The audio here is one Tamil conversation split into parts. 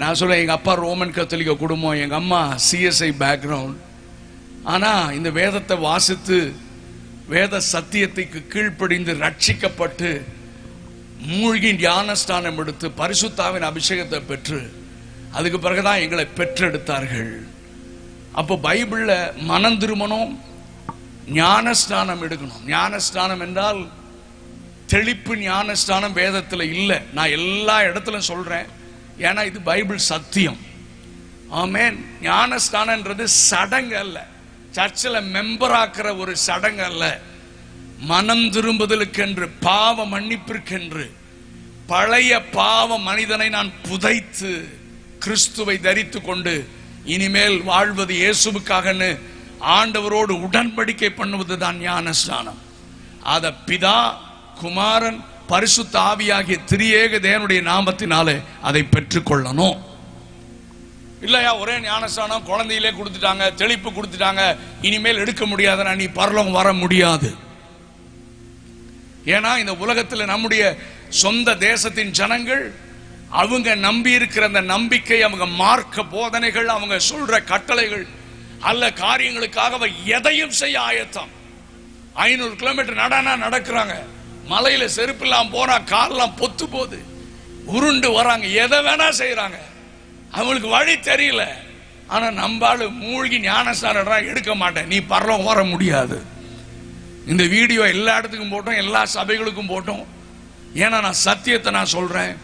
நான் சொல்கிறேன் எங்க அப்பா ரோமன் கத்தோலிக்க குடும்பம் எங்க அம்மா சிஎஸ்ஐ பேக்ரவுண்ட் ஆனா இந்த வேதத்தை வாசித்து வேத சத்தியத்துக்கு கீழ்ப்படிந்து ரட்சிக்கப்பட்டு மூழ்கி ஞானஸ்தானம் எடுத்து பரிசுத்தாவின் அபிஷேகத்தை பெற்று அதுக்கு பிறகுதான் எங்களை பெற்றெடுத்தார்கள். அப்போ பைபிளில் மனம் திருமணம் ஞானஸ்தானம் எடுக்கணும். ஞானஸ்தானம் என்றால் தெளிப்பு ஞானஸ்தானம் வேதத்தில் இல்லை. நான் எல்லா இடத்துலையும் சொல்றேன். ஏன்னா இது பைபிள் சத்தியம். ஆமேன். ஞானஸ்தானன்றது சடங்கு அல்ல. சர்ச்சில் மெம்பர் ஒரு சடங்கு அல்ல. மனம் திரும்புதலுக்கென்று பாவ மன்னிப்பிற்கென்று பழைய பாவ மனிதனை நான் புதைத்து கிறிஸ்துவை தரித்து கொண்டு இனிமேல் வாழ்வது இயேசுவுக்காகன்னு ஆண்டவரோடு உடன்படிக்கை பண்ணுவது தான் ஞானஸ்நானம் அத பிதா குமாரன் பரிசுத்த ஆவியாகிய திரியேக தேவனுடைய நாமத்தினாலே அதை பெற்றுக்கொள்ளணும். இல்லையா? ஒரே ஞானஸ்தானம் குழந்தையிலே கொடுத்துட்டாங்க தெளிப்பு கொடுத்துட்டாங்க இனிமேல் எடுக்க முடியாதுன்னா நீ பரலோகம் வர முடியாது. ஏன்னா இந்த உலகத்தில் நம்முடைய சொந்த தேசத்தின் ஜனங்கள் அவங்க நம்பி இருக்கிற அந்த நம்பிக்கை அவங்க மார்க்க போதனைகள் அவங்க சொல்ற கட்டளைகள் அல்ல காரியங்களுக்காக எதையும் செய்ய ஆயத்தம். ஐநூறு கிலோமீட்டர் நடனா நடக்கிறாங்க. மலையில செருப்பு இல்லாம போனா காலெல்லாம் பொத்து போகுது. உருண்டு வராங்க. எதை வேணா செய்யறாங்க அவங்களுக்கு வழி தெரியல. ஆனா நம்பாளு மூழ்கி ஞானஸ்தானம் எடுக்க மாட்டேன். நீ பரலம் வர முடியாது. இந்த வீடியோ எல்லா இடத்துக்கும் போட்டோம் எல்லா சபைகளுக்கும் போட்டோம். ஏன்னா நான் சத்தியத்தை நான் சொல்றேன்.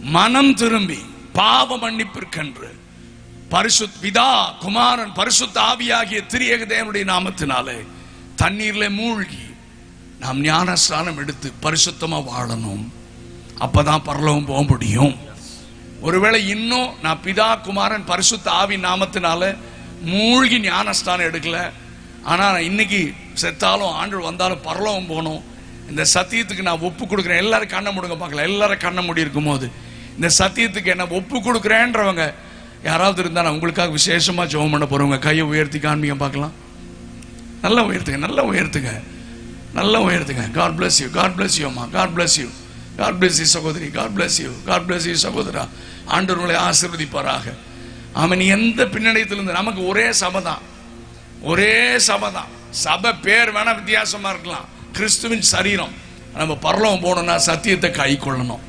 மனம் திரும்பி பாவ மன்னிப்பிற்கென்று பரிசு பிதா குமாரன் பரிசுத்த ஆவியாகிய திரியேக தேவனுடைய நாமத்தினாலே தண்ணீர்ல மூழ்கி நாம் ஞானஸ்தானம் எடுத்து பரிசுத்தமாக வாழணும். அப்பதான் பரலோகம் போக முடியும். ஒருவேளை இன்னும் நான் பிதா குமாரன் பரிசுத்த ஆவி நாமத்தினால மூழ்கி ஞானஸ்தானம் எடுக்கல. ஆனா நான் இன்னைக்கு செத்தாலும் ஆண்டு வந்தாலும் பரலோகம் போகணும். இந்த சத்தியத்துக்கு நான் ஒப்பு கொடுக்குறேன். எல்லாரும் கண்ணை முடுங்க பார்க்கல எல்லாரும் கண்ணை மூடி இருக்கும் போது இந்த சத்தியத்துக்கு என்ன ஒப்பு கொடுக்குறேன்றவங்க யாராவது இருந்தா நான் உங்களுக்காக விசேஷமா ஜெபம் பண்ண போறவங்க. கையை உயர்த்தி காண்பீங்க பார்க்கலாம். நல்லா உயர்த்துங்க நல்லா உயர்த்துங்க. நல்லா உயர்த்துங்க God bless you God bless you அம்மா. God bless you God bless you சகோதரி. God bless you God bless you சகோதரா. ஆண்டவர் உங்களை ஆசீர்வதிப்பாராக. அவன் எந்த பின்னணியத்திலிருந்து நமக்கு ஒரே சபை தான். ஒரே சபை தான். சபை பேர் வேணா வித்தியாசமாக இருக்கலாம். கிறிஸ்துவின் சரீரம். நம்ம பரலவம் போகணும்னா சத்தியத்தை கை கொள்ளணும்.